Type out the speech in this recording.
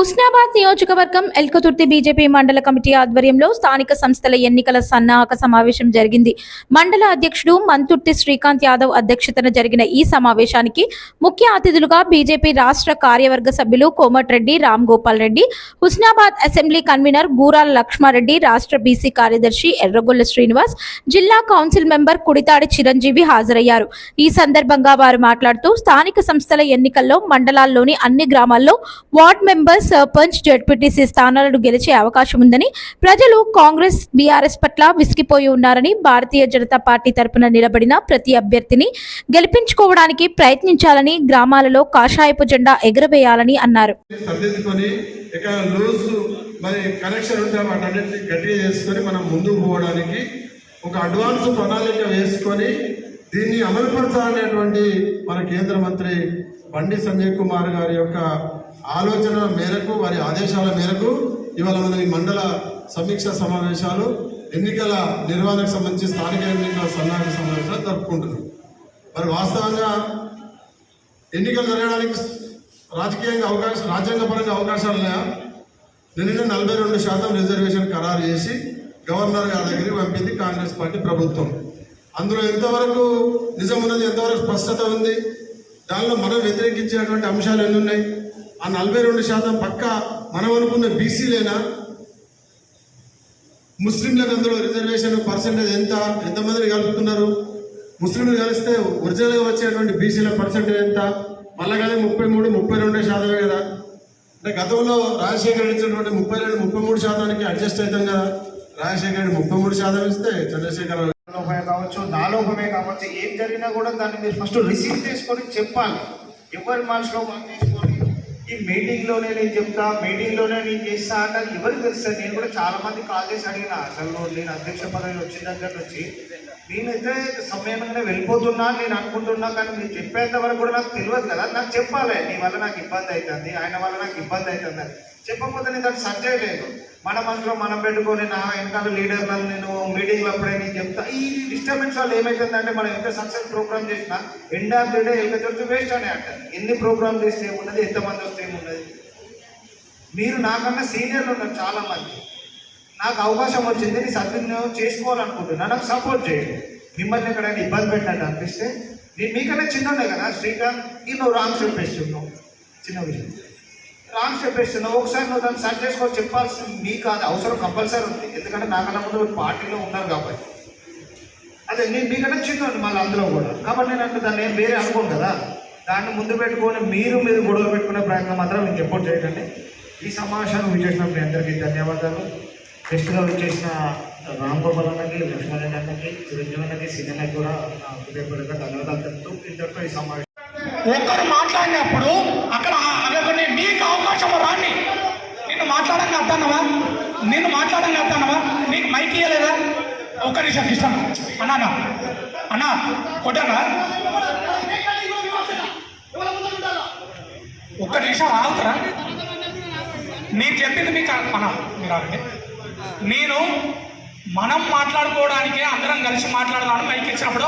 హుస్నాబాద్ నియోజకవర్గం ఎల్కతుర్తి బీజేపీ మండల కమిటీ ఆధ్వర్యంలో స్థానిక సంస్థల ఎన్నికల సన్నాహక సమావేశం జరిగింది. మండల అధ్యక్షుడు మంతుర్తి శ్రీకాంత్ యాదవ్ అధ్యక్షతన జరిగిన ఈ సమావేశానికి ముఖ్య అతిథులుగా బీజేపీ రాష్ట్ర కార్యవర్గ సభ్యులు కోమటిరెడ్డి రామ్ గోపాల్ రెడ్డి హుస్నాబాద్ అసెంబ్లీ కన్వీనర్ గూరాల లక్ష్మారెడ్డి రాష్ట్ర బీసీ కార్యదర్శి ఎర్రగొల్ల శ్రీనివాస్ జిల్లా కౌన్సిల్ మెంబర్ కుడితాడి చిరంజీవి హాజరయ్యారు. ఈ సందర్భంగా వారు మాట్లాడుతూ స్థానిక సంస్థల ఎన్నికల్లో మండలాల్లోని అన్ని గ్రామాల్లో వార్డ్ మెంబర్స్ సర్పంచ్ జడ్పీటీసీ స్థానాలను గెలిచే అవకాశం ఉందని ప్రజలు కాంగ్రెస్ బీఆర్ఎస్ పట్ల విసిగిపోయి ఉన్నారని భారతీయ జనతా పార్టీ తరపున నిలబడిన ప్రతి అభ్యర్థిని గెలిపించుకోవడానికి ప్రయత్నించాలని గ్రామాలలో కాషాయపు జెండా ఎగురవేయాలని అన్నారు. మరి కనెక్షన్ ఉంటే వాటన్నిటిని గట్టిగా చేసుకొని మనం ముందుకు పోవడానికి ఒక అడ్వాన్స్ ప్రణాళిక వేసుకొని దీన్ని అమలుపరచాలనేటువంటి మన కేంద్ర మంత్రి బండి సంజయ్ కుమార్ గారి యొక్క ఆలోచన మేరకు వారి ఆదేశాల మేరకు ఇవాళ మన ఈ మండల సమీక్ష సమావేశాలు ఎన్నికల నిర్వహణకు సంబంధించి స్థానిక ఎన్నికల సన్నాహక సమావేశాలు జరుపుకుంటున్నాం. మరి వాస్తవంగా ఎన్నికలు జరగడానికి రాజకీయంగా అవకాశం రాజ్యాంగపరంగా అవకాశాలు ఉన్నాయా? నిన్న నలభై రెండు శాతం రిజర్వేషన్ ఖరారు చేసి గవర్నర్ గారి దగ్గరికి పంపింది కాంగ్రెస్ పార్టీ ప్రభుత్వం. అందులో ఎంతవరకు నిజం ఉన్నది ఎంతవరకు స్పష్టత ఉంది? దానిలో మనం వ్యతిరేకించేటువంటి అంశాలు ఎన్ని ఉన్నాయి? ఆ నలభై రెండు శాతం పక్క మనం అనుకున్న బీసీలేనా? ముస్లింలకు అందులో రిజర్వేషన్ పర్సెంటేజ్ ఎంత? ఎంతమందిని కలుపుతున్నారు? ముస్లింలు కలిస్తే ఒరిజినల్గా వచ్చేటువంటి బీసీల పర్సెంటేజ్ ఎంత? మళ్ళా కానీ ముప్పై మూడు ముప్పై రెండే శాతమే కదా. అంటే గతంలో రాజశేఖర్ ఇచ్చినటువంటి ముప్పై రెండు ముప్పై మూడు శాతానికి అడ్జస్ట్ అవుతాం కదా. రాజశేఖర్ ముప్పై మూడు శాతం ఇస్తే చంద్రశేఖర్ లోపమే కావచ్చు నా లోపమే కావచ్చు ఏం జరిగినా కూడా దాన్ని మీరు ఫస్ట్ రిసీవ్ చేసుకొని చెప్పాలి. ఎవరి మనసులో మనం ఈ మీటింగ్లోనే నేను చెప్తా మీటింగ్లోనే నేను చేస్తా అంటే ఎవరికి తెలుస్తుంది నేను కూడా చాలా మంది కాల్ చేసి అడిగిన అసలు నేను అధ్యక్ష పదవి వచ్చిన దగ్గర నుంచి నేనైతే సమయంగానే వెళ్ళిపోతున్నా అని నేను అనుకుంటున్నా కానీ మీరు చెప్పేంత వరకు కూడా నాకు తెలియదు కదా. నాకు చెప్పాలి నీ వల్ల నాకు ఇబ్బంది అవుతుంది ఆయన వల్ల నాకు ఇబ్బంది అవుతుంది చెప్పకపోతే నేను దాన్ని సర్చ్ లేదు. మన మనసులో మనం పెట్టుకొని నా వెనకాల లీడర్లను నేను మీటింగ్లో అప్పుడే నేను చెప్తా. ఈ డిస్టర్బెన్స్ వల్ల ఏమవుతుందంటే మనం ఎంత సక్సెస్ ప్రోగ్రామ్ చేసినా ఎండ్ ఆఫ్ ది డే వెళ్ళి వేస్ట్ అని అంటారు ఎన్ని ప్రోగ్రామ్ చేస్తే ఏమున్నది ఎంతమంది వస్తే ఏమున్నది? మీరు నాకన్నా సీనియర్లు ఉన్నారు చాలామంది. నాకు అవకాశం వచ్చింది నీ సద్వినియోగం చేసుకోవాలనుకుంటున్నా. నాకు సపోర్ట్ చేయండి. మిమ్మల్ని ఎక్కడైనా ఇబ్బంది పెట్టండి అనిపిస్తే నేను మీకన్నా చిన్నోడే కదా శ్రీకాంత్. ఈ నువ్వు రాంగ్ స్టెప్ చిన్న విషయం. రాంగ్ స్టెప్ వేస్తున్నావు ఒకసారి నువ్వు దాన్ని సర్చ్ చేసుకొని చెప్పాల్సింది మీ కాదు అవసరం కంపల్సరీ ఉంది. ఎందుకంటే నాకన్నా ముందు పార్టీలో ఉన్నారు కాబట్టి. అదే నేను మీకంటే చిన్నోండి మళ్ళీ అందులో కూడా. కాబట్టి నేను అంటే దాన్ని ఏం వేరే అనుకోను కదా. దాన్ని ముందు పెట్టుకొని మీరు మీరు గొడవలు పెట్టుకునే ప్రయత్నం మాత్రం మీకు ఎప్పుడు చేయకండి. ఈ సమావేశాన్ని విచేసిన మీ అందరికీ ధన్యవాదాలు. గెస్ట్గా విచ్చేసిన రామ్ గోపాల్ అన్నకి లక్ష్మణ్ అన్నకి చిరంజీవి అన్నకి సినిమాకి కూడా నా హృదయపూర్వక ధన్యవాదాలు తెలుపుతూ ఇంతటితో ఈ సమావేశం ఒక్కరు మాట్లాడినప్పుడు అక్కడ అక్కడ నీకు అవకాశం రాని నిన్ను మాట్లాడంగా అర్థానవా నేను మాట్లాడంగా అర్థానవా నీకు మైక్ ఇయ్యలేదా? ఒక్క నిమిషం ఇష్టం అన్నా అన్నా. కొట్టనా ఒక్క నిమిషం ఆగుతారా. నేను చెప్పింది మీకు అన్నా మీరు నేను మనం మాట్లాడుకోవడానికి అందరం కలిసి మాట్లాడదామని మైక్ ఇచ్చినప్పుడు